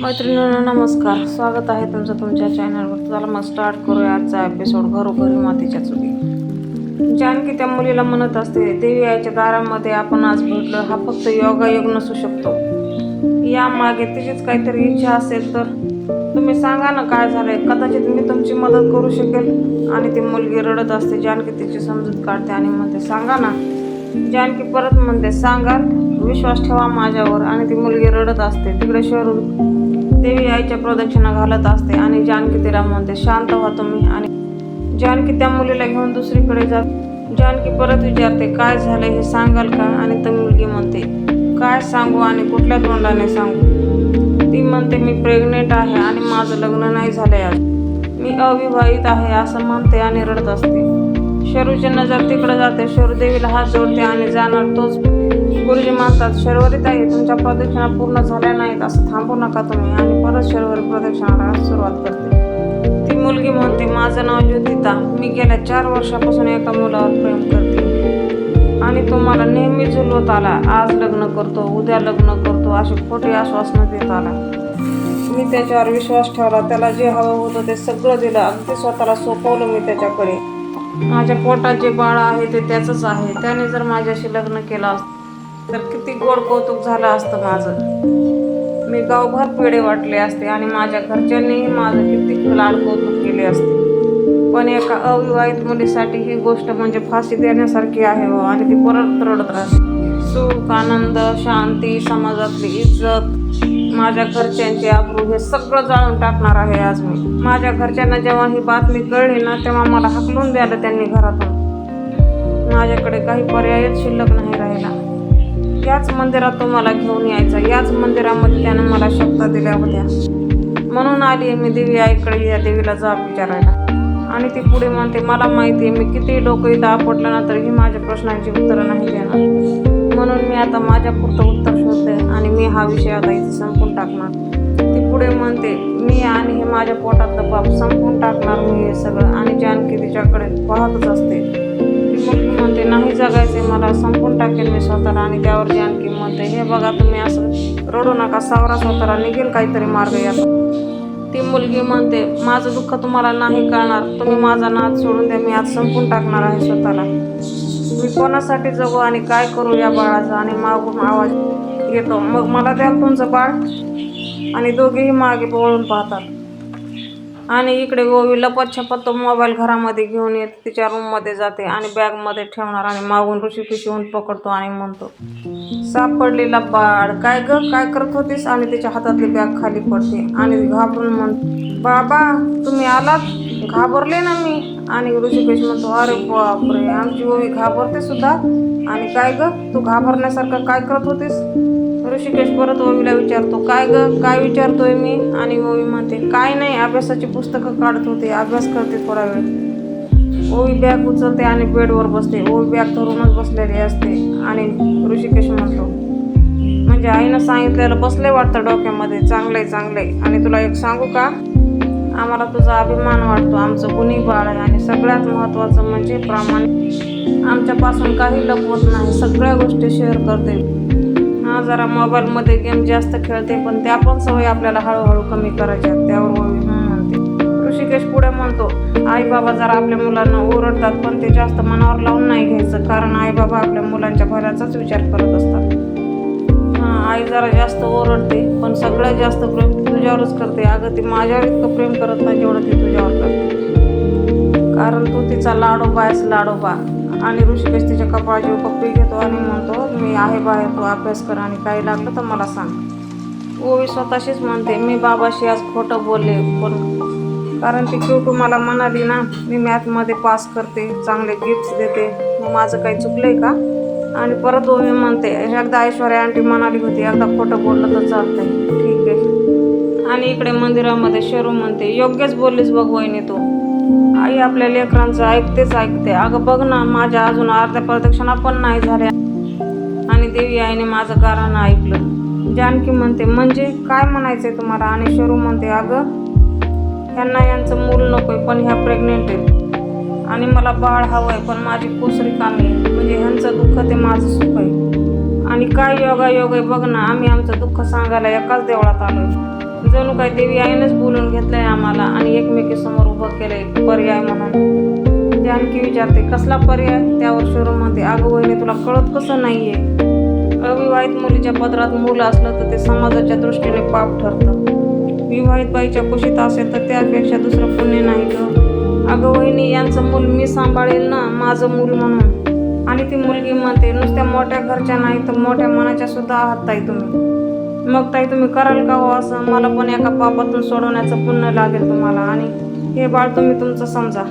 मैत्रिणींना नमस्कार. स्वागत आहे तुमचं तुमच्या चॅनलवर चला मग स्टार्ट करूया आजचा एपिसोड घरोघरी मातीच्या चुली. जानकी त्या मुलीला म्हणत असते देवी आईच्या दारामध्ये आपण आज भेटलो हा फक्त योगायोग नसू शकतो. यामागे तिचीच काहीतरी इच्छा असेल तर तुम्ही सांगा ना काय झालंय? कदाचित मी तुमची मदत करू शकेल. आणि ती मुलगी रडत असते जानकी तिची समजूत काढते आणि म्हणते सांगा ना. जानकी परत म्हणते सांगा. विश्वास ठेवा माझ्यावर आणि ती मुलगी रडत असते. तिकडे शरू देवी आईच्या प्रदक्षिणा घालत असते आणि जानकी तिला म्हणते शांत व्हा तुम्ही. आणि जानकी त्या मुलीला घेऊन दुसरीकडे जात जानकी परत विचारते काय झालं हे सांगाल का? आणि ती मुलगी म्हणते काय सांगू आणि कुठल्या तोंडाने सांगू? ती म्हणते मी प्रेग्नेंट आहे आणि माझं लग्न नाही झालंय आज. मी अविवाहित आहे असं म्हणते आणि रडत असते. शरूची नजर तिकडे जाते. शरू देवीला हात जोडते आणि जाणार तोच गुरुजी म्हणतात शर्वरी ताई तुमच्या प्रदक्षिणा पूर्ण झाल्या नाहीत असं थांबू नका तुम्ही. आणि परत शर्वरी प्रदक्षिणाला सुरुवात करते. ती मुलगी म्हणते माझं नाव ज्योतिता. मी गेल्या चार वर्षापासून एका मुलावर प्रेम करते. आणि तुम्हाला नेहमी झुलवत आला. आज लग्न करतो उद्या लग्न करतो अशी खोटी आश्वासनं देत आला. मी त्याच्यावर विश्वास ठेवला. त्याला जे हवं होतं ते सगळं दिलं. अगदी स्वतःला सोपवलं मी त्याच्याकडे. माझ्या पोटात जे बाळ आहे ते त्याचंच आहे. त्याने जर माझ्याशी लग्न केलं असतं तर किती गोड कौतुक झालं असतं माझं. मी गावभर पेढे वाटले असते आणि माझ्या घरच्यांनीही माझं किती लाड कौतुक केले असते. पण एका अविवाहित मुलीसाठी ही गोष्ट म्हणजे फाशी देण्यासारखी आहे हो आणि ती परत रडत राहते. सुख आनंद शांती समाजातली इज्जत माझ्या घरच्यांची आबरू हे सगळं जाळून टाकणार आहे आज मी. माझ्या घरच्यांना जेव्हा ही बातमी कळली ना तेव्हा मला हकलून द्यायला त्यांनी घरातून. माझ्याकडे काही पर्यायच शिल्लक नाही राहिला. याच मंदिरात तो मला घेऊन यायचा. याच मंदिरामध्ये त्यानं मला शब्द दिल्या होत्या. म्हणून आली आहे मी देवी आईकडे या देवीला जाब विचारायला. आणि ती पुढे म्हणते मला माहिती आहे मी किती डोकं इथं आपटलं ना तरीही माझ्या प्रश्नांची उत्तरं नाही देणार. म्हणून मी आता माझ्या पुरतं उत्तर शोधते आणि मी हा विषय आता इथे संपून टाकणार. ती पुढे म्हणते मी आणि हे माझ्या पोटातलं बाप संपून टाकणार मी हे सगळं आणि जानकी तिच्याकडे पाहतच असते. नाही जगायचे मला संपून टाकेल मी स्वतःला आणि त्यावर आणखी म्हणते हे बघा तुम्ही असं रडू नका सावरा स्वतःला निघेल काहीतरी मार्ग यात. ती मुलगी म्हणते माझं दुःख तुम्हाला नाही कळणार. तुम्ही माझा नाद सोडून द्या मी आज संपून टाकणार आहे स्वतःला. मी कोणासाठी जगू आणि काय करू या बाळाचा? आणि मागून आवाज येतो मग मला द्याल तुमचं बाळ. आणि दोघेही मागे वळून पाहतात. आणि इकडे गोवी लपत तो मोबाईल घरामध्ये घेऊन येत तिच्या रूममध्ये जाते आणि बॅगमध्ये ठेवणार आणि मागून ऋषी होऊन पकडतो आणि म्हणतो सापडलेला बाळ काय ग काय करत होतीस? आणि तिच्या हातातली बॅग खाली पडते आणि घाबरून म्हण बाबा तुम्ही आलात? घाबरले ना मी. आणि ऋषिकेश म्हणतो अरे बापरे आमची ओवी घाबरते सुद्धा. आणि काय ग तू घाबरण्यासारखं काय करत होतीस? ऋषिकेश परत ओवीला विचारतो काय ग? काय विचारतोय मी? आणि ओवी म्हणते काय नाही अभ्यासाची पुस्तकं काढत होते अभ्यास करते थोडा वेळ. ओवी बॅग उचलते आणि बेडवर बसते. ओवी बॅग धरूनच बसलेली असते. आणि ऋषिकेश म्हणतो म्हणजे आईनं सांगितलेलं बसले वाटतं डोक्यामध्ये चांगलंय चांगलंय. आणि तुला एक सांगू का? आम्हाला तुझा अभिमान वाटतो. आमचं गुन्ही बाळ आहे आणि सगळ्यात महत्त्वाचं म्हणजे प्रामाणिक. आमच्यापासून काही लपवत नाही. सगळ्या गोष्टी शेअर करते. जरा मोबाईलमध्ये गेम जास्त खेळते पण त्या पण सवय आपल्याला हळूहळू कमी करायच्या त्यावर म्हणते. ऋषिकेश पुढे म्हणतो आई बाबा जरा आपल्या मुलांना ओरडतात पण ते जास्त मनावर लावून नाही घ्यायचं कारण आई बाबा आपल्या मुलांच्या भल्याचाच विचार करत असतात. हां आई जरा जास्त ओरडते पण सगळ्यात जास्त प्रेम तुझ्यावरच करते. अगं ती माझ्यावर इतकं प्रेम करत नाही जेवढं ती तुझ्यावर करते. कारण तू तिचा लाडोबा आहेस लाडोबा. आणि ऋषिकेश तिच्या कपाळाची पप्पी घेतो आणि म्हणतो मी आहे बाहेर तू अभ्यास कर आणि काही लागलं तर मला सांग. ओवी स्वतःशीच म्हणते मी बाबाशी आज खोटं बोलले पण कारण ती क्यूटू मला म्हणाली ना मी मॅथमध्ये पास करते चांगले गिफ्ट्स देते मग माझं काही चुकलंय का? आणि परत ओवी म्हणते एकदा ऐश्वर्या आंटी म्हणाली होती एकदा खोटं बोललं तर चालतंय ठीक आहे. आणि इकडे मंदिरामध्ये शरू म्हणते योग्यच बोललीस बघ वहिनी तू. आई आपल्या लेकरांचं ऐकतेच ऐकते. अगं बघ ना माझ्या अजून अर्ध्या प्रदक्षिणा पण नाही झाल्या. आणि देवी आईने माझं गाराणं ऐकलं. जानकी म्हणते म्हणजे काय म्हणायचंय तुम्हाला? आणि शरू म्हणते अगं ह्यांना यांचं मूल नकोय पण ह्या प्रेग्नेंट आहेत. आणि मला बाळ हवंय पण माझी कुसरी कामी म्हणजे ह्यांचं दुःख ते माझं सुख आहे. आणि काय योगा योग आहे बघ ना. आम्ही आमचं दुःख सांगायला एकाच देवळात आलोय. जणू काय देवी आईनेच बोलून घेतलंय आम्हाला आणि एकमेकीसमोर उभं केलंय पर्याय म्हणून. ते आणखी विचारते कसला पर्याय? त्यावर शोरूम म्हणते अगं वहिनी तुला कळत कसं नाहीये? अविवाहित मुलीच्या पदरात मुलं असलं तर ते समाजाच्या दृष्टीने पाप ठरतं. विवाहित बाईच्या कुशीत असेल तर त्यापेक्षा दुसरं पुण्य नाही ग. अगं वहिनी यांचं मूल मी सांभाळेल ना माझं मूल म्हणून. आणि ती मुलगी म्हणते नुसत्या मोठ्या घरच्या नाही तर मोठ्या मनाच्या सुद्धा आहात ताई तुम्ही. मग ताई तुम्ही कराल का हो असं? मला पण एका पापातून सोडवण्याचं पुण्य लागेल तुम्हाला. आणि हे बाळ तुम्ही तुमचं समजा.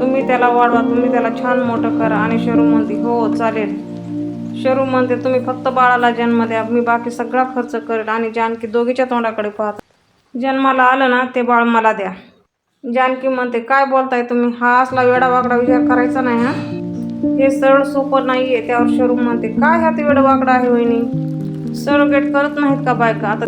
तुम्ही त्याला वाढवा तुम्ही त्याला छान मोठं करा आणि शरू म्हणते हो चालेल. शरू म्हणते तुम्ही फक्त बाळाला जन्म द्या. मी बाकी सगळा खर्च करेल आणि जानकी दोघीच्या तोंडाकडे पाहत. जन्माला आलं ना ते बाळ मला द्या. जानकी म्हणते काय बोलताय तुम्ही? हा असला वेडावाकडा विचार करायचा नाही हा? हे सरळ सोपं नाही आहे त्यावर शरू म्हणते काय हा वेडा वाकडा आहे वहिनी? सरोगेट करत नाहीत का बायका? आता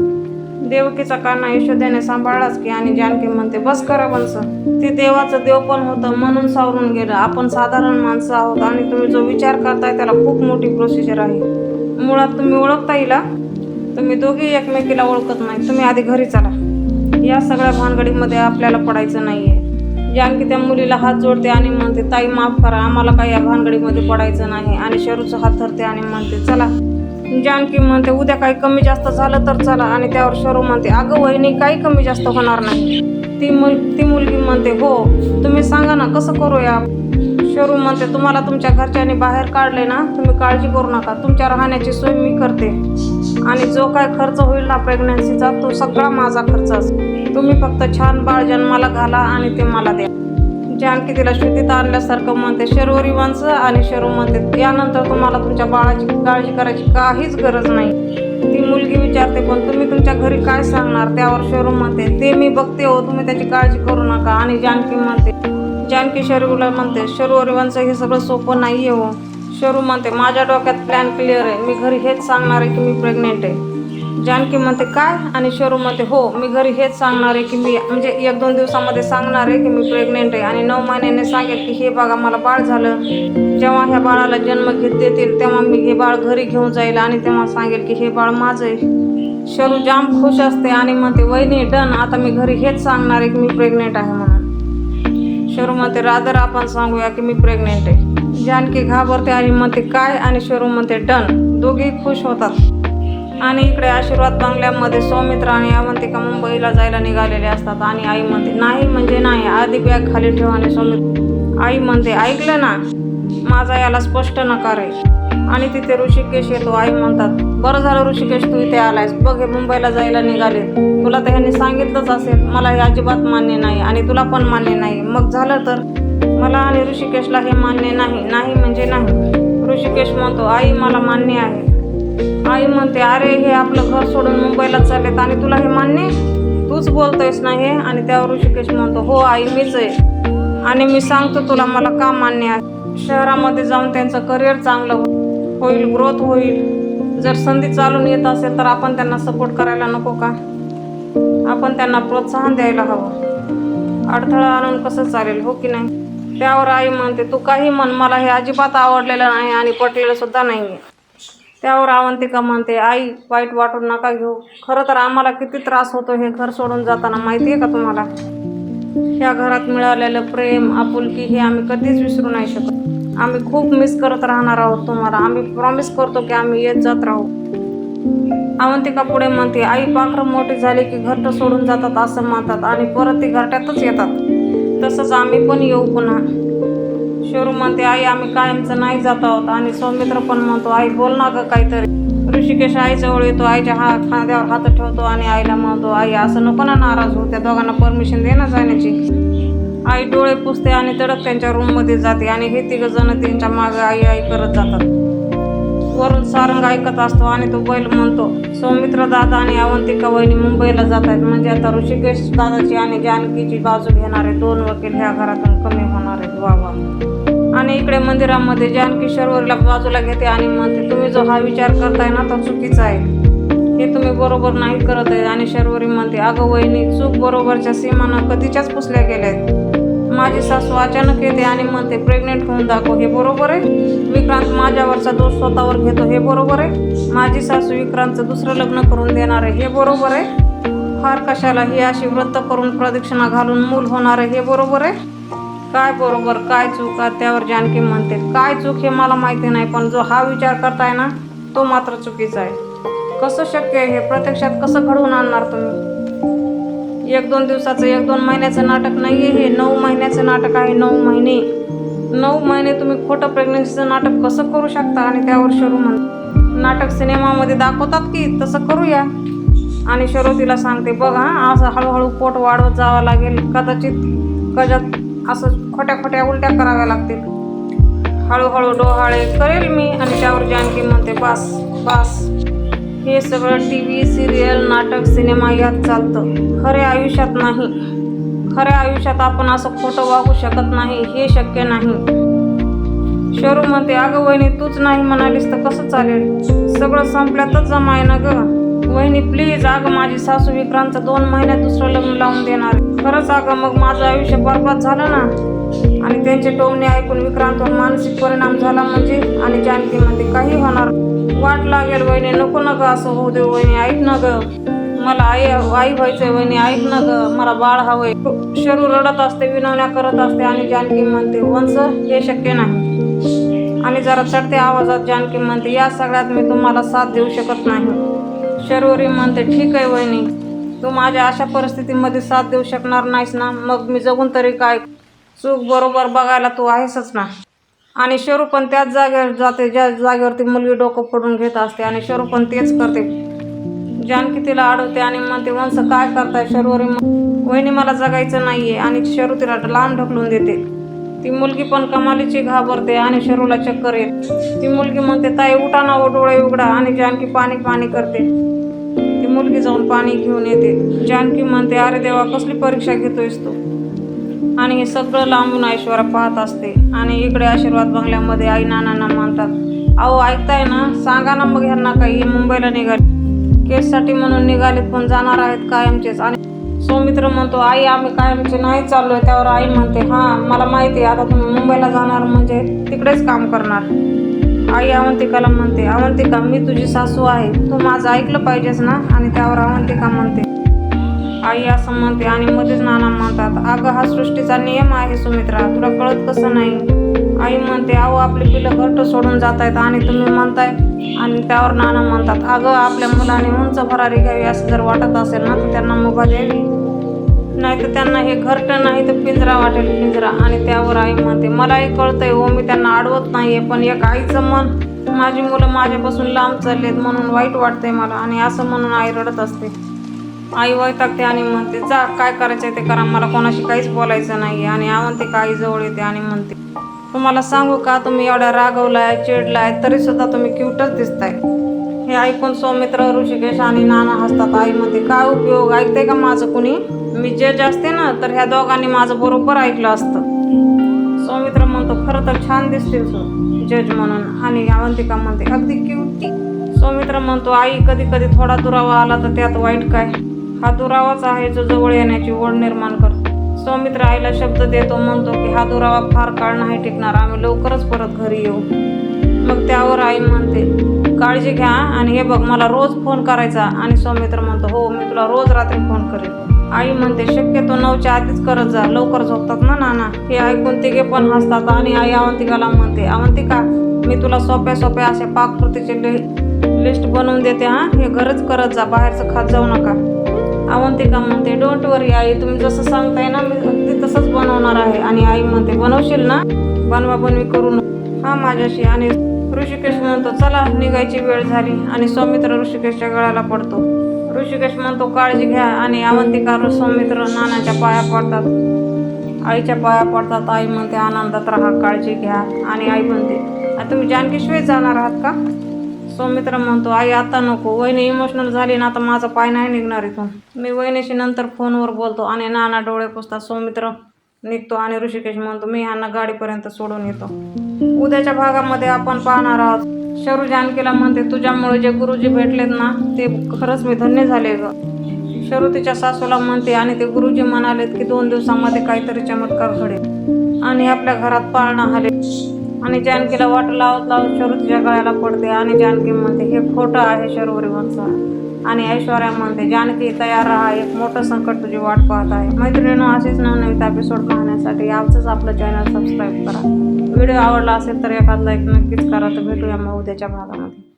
देवकीचा काना यशोद्याने सांभाळलाच की आणि जानकी म्हणते बस करा वंश ते देवाचं देव पण होतं म्हणून सावरून गेलं. आपण साधारण माणसं आहोत आणि तुम्ही जो विचार करताय त्याला खूप मोठी प्रोसिजर आहे. मुळात तुम्ही ओळखता येईल तुम्ही दोघी एकमेकीला ओळखत नाही तुम्ही आधी घरी चला. या सगळ्या भानगडीमध्ये आपल्याला पडायचं नाहीये. जानकी त्या मुलीला हात जोडते आणि म्हणते ताई माफ करा. आम्हाला काही या भानगडीमध्ये पडायचं नाही. आणि शरूचा हात धरते आणि म्हणते चला. जानकी म्हणते उद्या काही कमी जास्त झालं तर चला. आणि त्यावर शरू म्हणते अगं वहिनी काही कमी जास्त होणार नाही. ती मुल ती मुलगी म्हणते हो तुम्ही सांगा ना कसं करूया शरू म्हणते तुम्हाला तुमच्या घरच्यांनी बाहेर काढले ना तुम्ही काळजी करू नका. तुमच्या राहण्याची सोय मी करते. आणि जो काय खर्च होईल ना प्रेग्नन्सीचा तो सगळा माझा खर्च असेल. तुम्ही फक्त छान बाळ जन्माला घाला आणि ते मला द्या. जानकी तिला शुद्धीत आणल्यासारखं म्हणते शर्वरी माणसं आणि शरू म्हणते यानंतर तुम्हाला तुमच्या बाळाची काळजी करायची काहीच गरज नाही. ती मुलगी विचारते पण तुम्ही तुमच्या घरी काय सांगणार? त्यावर शरू म्हणते ते मी बघते हो तुम्ही त्याची काळजी करू नका. आणि जानकी म्हणते जानकी शरूला म्हणते शरू वंश हे सगळं सोपं नाही आहे हो. शरू म्हणते माझ्या डोक्यात प्लॅन क्लिअर आहे. मी घरी हेच सांगणार आहे की मी प्रेग्नेंट आहे. जानकी म्हणते काय? आणि शोरूम म्हणते हो मी घरी हेच सांगणार आहे की मी म्हणजे एक दोन दिवसामध्ये सांगणार आहे की मी प्रेग्नेंट आहे. आणि नऊ महिन्याने सांगेल की हे बघा मला बाळ झालं. जेव्हा ह्या बाळाला जन्म घेत देतील तेव्हा मी हे बाळ घरी घेऊन जाईल आणि तेव्हा सांगेल की हे बाळ माझं आहे. शरू जाम खुश असते आणि म्हणते वहिनी डन आता मी घरी हेच सांगणार आहे की मी प्रेग्नेंट आहे म्हणून. शरू म्हणते रादर आपण सांगूया की मी प्रेग्नेंट आहे. जानकी घाबरते आणि म्हणते काय? आणि शरू म्हणते डन. दोघेही खुश होतात. आणि इकडे आशीर्वाद बंगल्यामध्ये सौमित्र आणि अवंतिका मुंबईला जायला निघालेले असतात आणि आई म्हणते नाही म्हणजे नाही आधी बॅग खाली ठेव आणि सौमित्र. आई म्हणते ऐकलं ना? माझा याला स्पष्ट नकार आहे. आणि तिथे ऋषिकेश येतो. आई म्हणतात बरं झालं ऋषिकेश तू इथे आलायस. बघ हे मुंबईला जायला निघाले. तुला तर ह्यांनी सांगितलंच असेल मला हे अजिबात मान्य नाही आणि तुला पण मान्य नाही. मग झालं तर? मला आणि ऋषिकेशला हे मान्य नाही. नाही म्हणजे नाही. ऋषिकेश म्हणतो आई मला मान्य आहे. आई म्हणते अरे हे आपलं घर सोडून मुंबईला चाललेत आणि तुला हे मान्य तूच बोलतोयस ना हे? आणि त्यावर ऋषिकेश म्हणतो हो आई मीच आहे. आणि मी सांगतो तुला मला का मान्य आहे? शहरामध्ये जाऊन त्यांचं करिअर चांगलं होईल ग्रोथ होईल. जर संधी चालून येत असेल तर आपण त्यांना सपोर्ट करायला नको का? आपण त्यांना प्रोत्साहन द्यायला हवं. अडथळा आणून कसं चालेल हो की नाही? त्यावर आई म्हणते तू काही म्हण मला हे अजिबात आवडलेलं नाही आणि पटलेलं सुद्धा नाही आहे त्यावर अवंतिका म्हणते आई वाईट वाटून नका घेऊ. खरं तर आम्हाला किती त्रास होतो हे घर सोडून जाताना माहिती आहे का तुम्हाला? ह्या घरात मिळालेलं प्रेम आपुलकी हे आम्ही कधीच विसरू नाही शकत. आम्ही खूप मिस करत राहणार आहोत तुम्हाला. आम्ही प्रॉमिस करतो की आम्ही येत जात राहू. अवंतिका पुढे म्हणते आई पाखरं मोठी झाली की घरटं सोडून जातात असं म्हणतात आणि परत ती घरट्यातच येतात. तसंच आम्ही पण येऊ पुन्हा. शोरूम म्हणते आई आम्ही कायमचं नाही जात आहोत. आणि सौमित्र पण म्हणतो आई बोल ना ग काहीतरी. ऋषिकेश आईजवळ येतो आईच्या हा खांद्यावर हात ठेवतो आणि आईला म्हणतो आई असं नको ना नाराज हो त्या दोघांना परमिशन दे ना जाण्याची. आई डोळे पुसते आणि तडक त्यांच्या रूममध्ये जाते आणि हे तिघं जण त्यांच्या मागे आई आई करत जातात. वरून सारंग ऐकत असतो आणि तो बैल म्हणतो सौमित्र दादा आणि अवंतिका वहिनी मुंबईला जात आहेत. म्हणजे आता ऋषिकेश दादाची आणि जानकीची बाजू घेणारे दोन वकील ह्या घरातून कमी होणार आहेत. वा वा. आणि इकडे मंदिरामध्ये जानकी शर्वरीला बाजूला घेते आणि म्हणते तुम्ही जो हा विचार करताय ना तो चुकीचा आहे. हे तुम्ही बरोबर नाही करत आहे. आणि शर्वरी म्हणते अगं वहिनी चूक बरोबरच्या सीमाना कधीच्याच पुसल्या गेल्या आहेत माझी सासू अचानक येते आणि म्हणते प्रेग्नेंट होऊन दाखव हे बरोबर आहे? विक्रांत माझ्यावरचा दोष स्वतःवर घेतो हे बरोबर आहे? माझी सासू विक्रांतचं दुसरं लग्न करून देणार आहे हे बरोबर आहे? फार कशाला ही अशी व्रत करून प्रदक्षिणा घालून मूल होणार आहे हे बरोबर आहे? काय बरोबर काय चूक? आहे त्यावर जानकी म्हणते काय चूक हे मला माहिती नाही पण जो हा विचार करताय ना तो मात्र चुकीचा आहे. कसं शक्य आहे? हे प्रत्यक्षात कसं घडवून आणणार तुम्ही? एक दोन दिवसाचं एक दोन महिन्याचं नाटक नाही आहे हे. नऊ महिन्याचं नाटक आहे नऊ महिने. नऊ महिने तुम्ही खोटं प्रेग्नन्सीचं नाटक कसं करू शकता आणि त्यावर शरू म्हण नाटक सिनेमामध्ये दाखवतात की तसं करूया. आणि शरू तिला सांगते बघ हां असं हळूहळू पोट वाढवत जावं लागेल. कदाचित कदाचित असं खोट्या खोट्या उलट्या कराव्या लागतील. हळूहळू डोहाळे करेल मी. आणि त्यावर जानकी म्हणते बास बास. हे सगळं टी व्ही सिरियल नाटक सिनेमा यात चालतं. खऱ्या आयुष्यात नाही. खऱ्या आयुष्यात आपण असं खोटं वागू शकत नाही हे शक्य नाही. शरू म्हणते अगं वहिनी तूच नाही म्हणालीस तर कसं चालेल? सगळं संपल्यातच जमाय ना ग. वहिनी प्लीज अगं माझी सासू विक्रांतचं दोन महिन्यात दुसरं लग्न लावून देणार खरंच अगं मग माझं आयुष्य बरबाद झालं ना? आणि त्यांचे टोमणे ऐकून विक्रांतवर मानसिक परिणाम झाला म्हणजे आणि जानकीमध्ये काही होणार वाट लागेल वहिनी नको न ग असं होऊ दे वहिनी ऐक ना ग. मला आई आई व्हायचंय वहिनी ऐक ना ग. मला बाळ हवंय. शरू रडत असते विनवण्या करत असते आणि जानकी म्हणते वंश हे शक्य नाही. आणि जरा चढते आवाजात जानकी म्हणते या सगळ्यात मी तुम्हाला साथ देऊ शकत नाही. शर्वरी म्हणते ठीक आहे वहिनी. तू माझ्या अशा परिस्थितीमध्ये साथ देऊ शकणार नाहीस ना? मग मी जगून तरी काय? चूक बरोबर बघायला तू आहेसच ना. आणि शरू पण त्याच जागेवर जाते ज्या जागेवरती मुलगी डोकं पडून घेत असते आणि शरू पण तेच करते. जानकी तिला अडवते आणि म्हणते वंश काय करताय शरूवरी वहिनी मला जगायचं नाही आहे आणि शरू तिला लांब ढकलून देते. ती मुलगी पण कमालीची घाबरते आणि शरूला चक्कर येत. ती मुलगी म्हणते ताई उठा ना हो, डोळे उघडा. आणि जानकी पाणी पाणी करते. ती मुलगी जाऊन पाणी घेऊन येते. जानकी म्हणते अरे देवा कसली परीक्षा घेतोयस तू? आणि हे सगळं लांबून ऐश्वर्या पाहत असते. आणि इकडे आशीर्वाद बंगल्यामध्ये आई नानांना म्हणतात अहो ऐकताय ना? सांगा ना मग ह्यांना काही. मुंबईला निघाले. केससाठी म्हणून निघालेत पण जाणार आहेत कायमचेच. आणि सौमित्र म्हणतो आई आम्ही कायमचे नाही चाललोय. त्यावर आई म्हणते हां मला माहिती आहे. आता तुम्ही मुंबईला जाणार म्हणजे तिकडेच काम करणार. आई अवंतिकाला म्हणते अवंतिका मी तुझी सासू आहे. तू माझं ऐकलं पाहिजेस ना? आणि त्यावर अवंतिका म्हणते आई असं म्हणते आणि मध्येच नाना म्हणतात अगं हा सृष्टीचा नियम आहे सुमित्रा तुला कळत कसं नाही? आई म्हणते अहो आपली पिलं घट्ट सोडून जात आहेत आणि तुम्ही म्हणताय आणि त्यावर नाना म्हणतात अगं आपल्या मुलाने उंच भरारी घ्यावी असं जर वाटत असेल ना तर त्यांना मुभा द्यावी. नाही तर त्यांना हे घरट नाही तर पिंजरा वाटेल पिंजरा. आणि त्यावर आई म्हणते मलाही कळतंय हो मी त्यांना अडवत नाहीये पण एक आईचं मन माझी मुलं माझ्यापासून लांब चाललेत म्हणून वाईट वाटतंय मला आणि असं म्हणून आई रडत असते. आई वैतागते आणि म्हणते जा काय करायचं ते करा मला कोणाशी काहीच बोलायचं नाही आणि आवंते आई जवळ येते आणि म्हणते तुम्हाला सांगू का तुम्ही एवढ्या रागवलाय चिडलाय तरी सुद्धा तुम्ही क्यूटच दिसताय. हे ऐकून सौमित्र ऋषिकेश आणि नाना हसतात. आई म्हणते काय उपयोग? ऐकते का माझं कुणी? मी जज असते ना तर ह्या दोघांनी माझं बरोबर ऐकलं असतं. सौमित्र म्हणतो खरं तर छान दिसतील जज म्हणून. आणि अवंतिका म्हणते अगदी क्यूटी सौमित्र म्हणतो आई कधी कधी थोडा दुरावा आला तर त्यात वाईट काय? हा दुरावाच आहे जो जवळ येण्याची ओढ निर्माण करतो. सौमित्र आईला शब्द देतो म्हणतो की हा दुरावा फार काळ नाही टिकणार आम्ही लवकरच परत घरी येऊ. मग त्यावर आई म्हणते काळजी घ्या आणि हे बघ मला रोज फोन करायचा. आणि सौमित्र म्हणतो हो मी तुला रोज रात्री फोन करेन. आई म्हणते शक्यतो नऊच्या आधीच करत जा लवकर झोपतात ना नाना? हे ऐकून तिघे पण हसतात आणि आई अवंतिकाला म्हणते अवंतिका मी तुला सोप्या सोप्या अशा पाककृतीचे लिस्ट बनवून देते हां? हे घरच करत जा बाहेरचं खात जाऊ नका. अवंतिका म्हणते डोंट वरी आई तुम्ही जसं सांगताय ना मी अगदी तसंच बनवणार आहे. आणि आई म्हणते बनवशील ना? बनवा बनवी करू नको. हा माझ्याशी. आणि ऋषिकेश म्हणतो चला निघायची वेळ झाली. आणि सौमित्र ऋषिकेशच्या गळ्याला पडतो. ऋषिकेश म्हणतो काळजी घ्या. आणि अवंतिका सौमित्र नानाच्या पाया पडतात? आईच्या पाया पडतात. आई म्हणते आनंदात राहा काळजी घ्या. आणि आई म्हणते तुम्ही जानकीशिवाय जाणार आहात का? सौमित्र म्हणतो आई आता नको. वहिनी इमोशनल झाली ना आता माझा पाय नाही निघणार इथून. मी वहिनीशी नंतर फोनवर बोलतो आणि नाना डोळे पुसतात. सौमित्र निघतो आणि ऋषिकेश म्हणतो मी ह्यांना गाडीपर्यंत सोडून येतो. उद्याच्या भागामध्ये आपण पाहणार आहोत. शरू जानकीला म्हणते तुझ्यामुळे जे गुरुजी भेटलेत ना ते खरंच मी धन्य झाले ग. शरू तिच्या सासूला म्हणते आणि ते गुरुजी म्हणालेत की दोन दिवसामध्ये काहीतरी चमत्कार घडेल आणि आपल्या घरात पाळणा आले आणि जानकीला वाट लावत लावत शरू तिच्या गळ्याला पडते आणि जानकी म्हणते हे खोटं आहे शरूवरी वंश आणि ऐश्वर्या म्हणते जानकी तयार राहा एक मोठं संकट तुझी वाट पाहत आहे. मैत्रिणींनो असेच नवनवीन एपिसोड पाहण्यासाठी आमचंच आपलं चॅनल सबस्क्राईब करा. व्हिडिओ आवडला असेल तर एखाद लाईक नक्कीच करा. तर भेटूया मग उद्याच्या भागामध्ये.